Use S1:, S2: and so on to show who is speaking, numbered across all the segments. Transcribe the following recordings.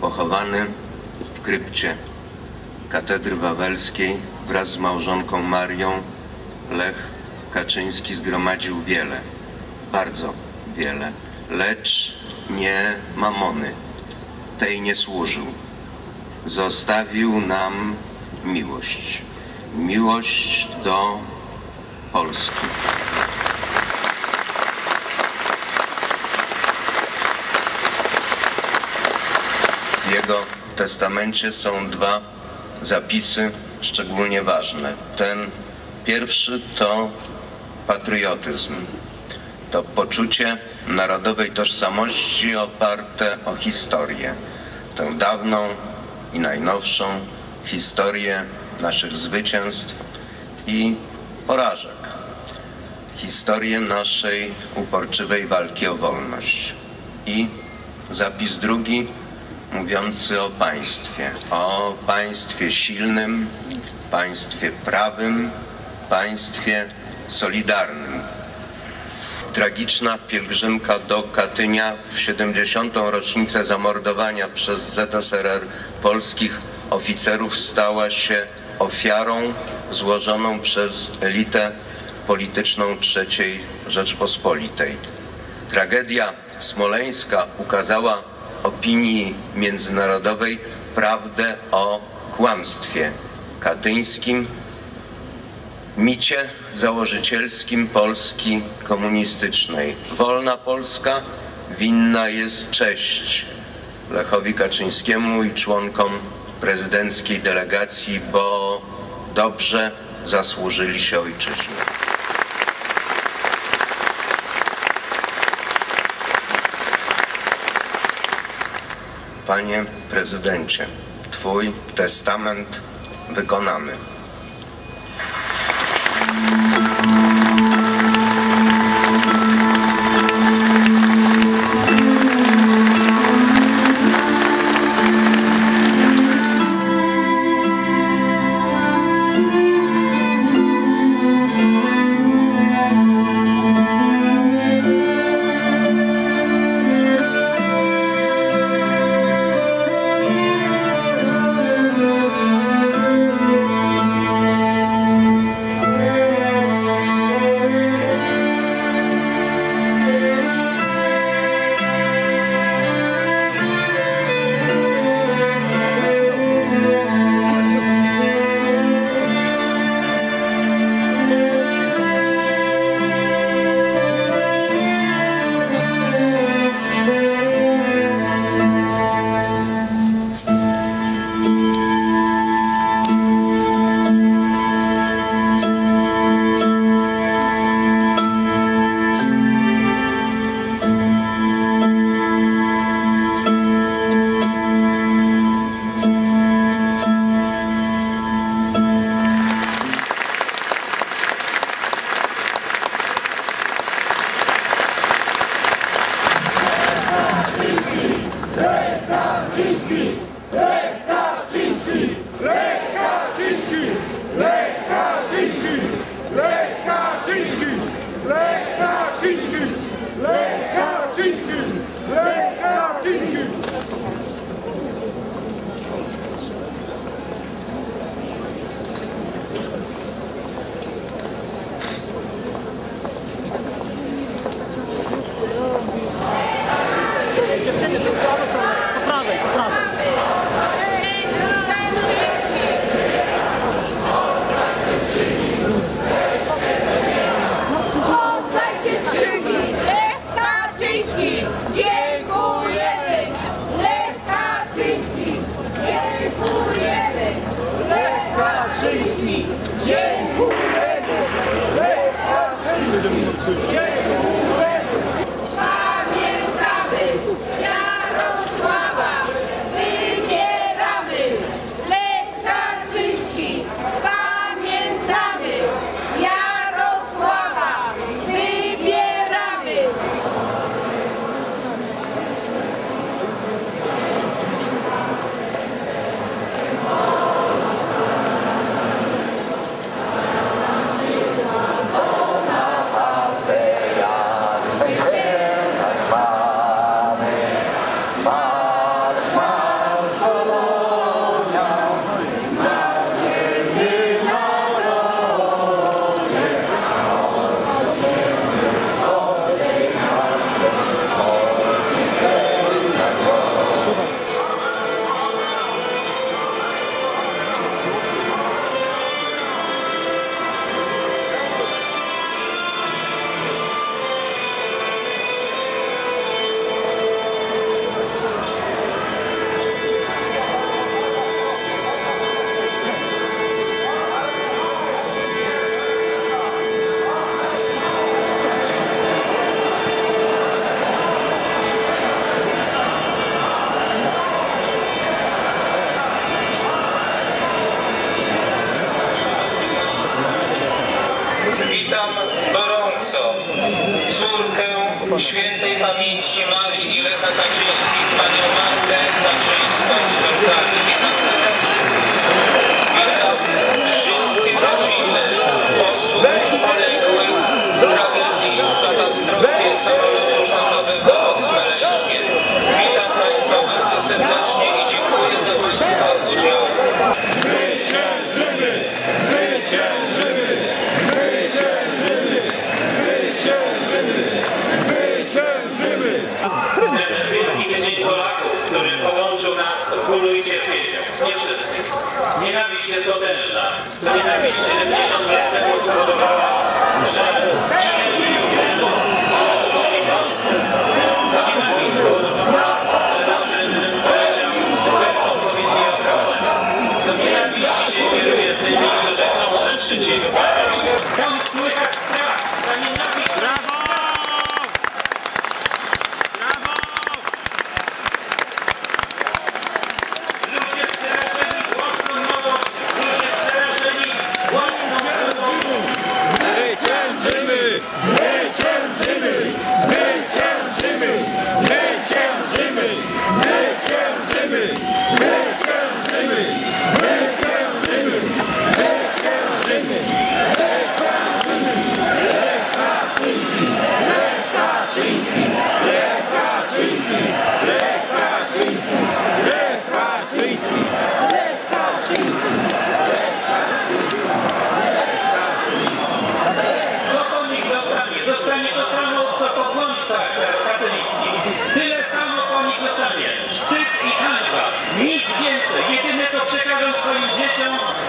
S1: pochowany w krypcie katedry wawelskiej wraz z małżonką Marią Lech Kaczyński zgromadził wiele, bardzo wiele, lecz nie mamony. Tej nie służył. Zostawił nam miłość. Miłość do Polski. Testamencie są dwa zapisy szczególnie ważne. Ten pierwszy to patriotyzm. To poczucie narodowej tożsamości oparte o historię. Tę dawną i najnowszą historię naszych zwycięstw i porażek. Historię naszej uporczywej walki o wolność. I zapis drugi mówiący o państwie. O państwie silnym, państwie prawym, państwie solidarnym. Tragiczna pielgrzymka do Katynia w 70. rocznicę zamordowania przez ZSRR polskich oficerów stała się ofiarą złożoną przez elitę polityczną III Rzeczpospolitej. Tragedia smoleńska ukazała opinii międzynarodowej prawdę o kłamstwie katyńskim, micie założycielskim Polski komunistycznej. Wolna Polska winna jest cześć Lechowi Kaczyńskiemu i członkom prezydenckiej delegacji, bo dobrze zasłużyli się ojczyźnie. Panie prezydencie, Twój testament wykonany.
S2: Połączył nas bólu i cierpieniu. Nie wszystkich. Nienawiść jest potężna. To nienawiść 70 lat temu spowodowała, że zginęli ludzie, którzy służyli Polsce. To nienawiść spowodowała, że nasz prezydent poleciał bez odpowiedniej ochrony. To nienawiść dzisiaj kieruje tymi, którzy chcą zetrzeć jego pamięć.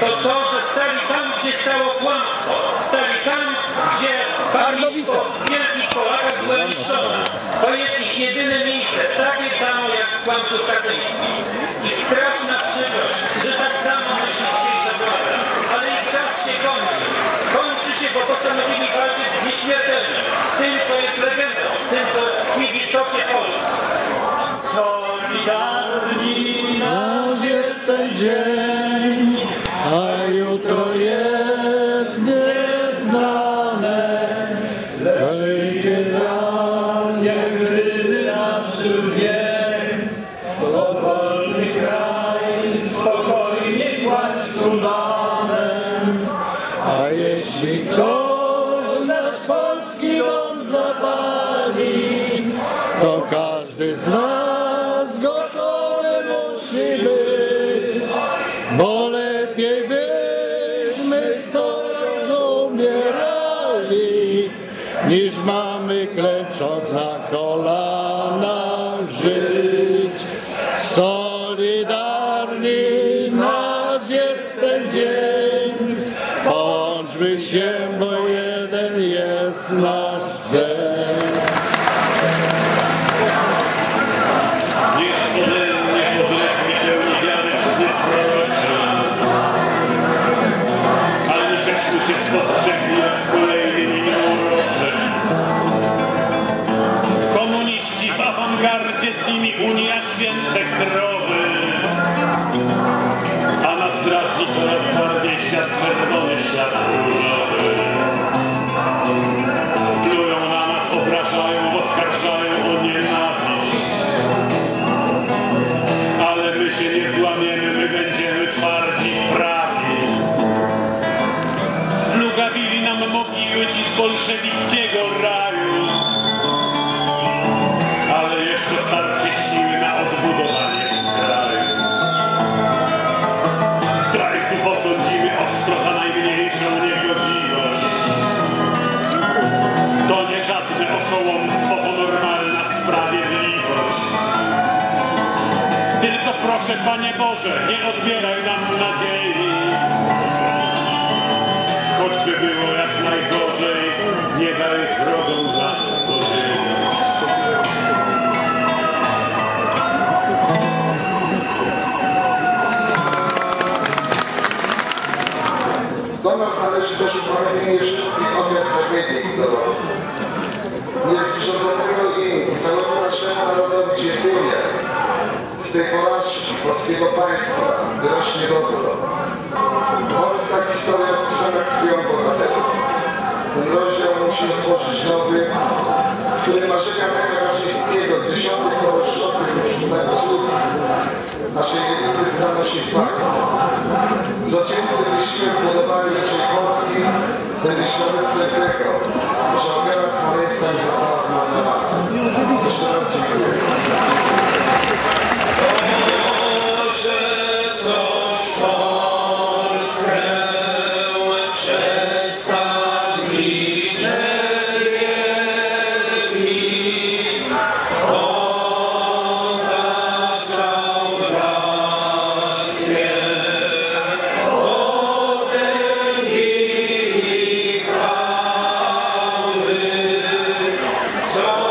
S2: To to, że stali tam, gdzie stało kłamstwo. Stali tam, gdzie pamięć o wielkich Polakach była niszczona. To jest ich jedyne miejsce. Takie samo jak kłamców katolickich. I straszna przykrość, że tak samo myśli dzisiejsza władza. Ale ich czas się kończy. Kończy się, bo postanowili walczyć z nieśmiertelnym. Z tym, co jest legendą. Z tym, co tkwi w istocie Polski. Solidarni
S3: Nasz jest ten pod wolny kraj, spokojnie kładź tulanem. A jeśli ktoś nasz polski dom zapali, to każdy z nas gotowy musi być, bo lepiej byśmy stojąc umierali, niż mamy klęcząc na kolanach
S4: Spirit. Boże, nie odbieraj nam nadziei. Choćby było jak najgorzej, nie daj wrogom nas podzielić.
S5: Do nas należy też upamiętnienie wszystkich ofiar tragedii Gdorowej. Niezwierzącego tej porażki polskiego państwa wyrośnie dobro. Polska historia spisana krwią bohaterów. ten rozdział musi otworzyć nowy, w którym marzenia Lecha Kaczyńskiego, dziesiątych towarzyszących i przedstawicieli naszej elity staną się faktem. Codzienny wysiłek budowania naszej Polski będzie świadectwem tego, że ofiara smoleńska nie została zmarnowana. Jeszcze raz dziękuję.
S2: So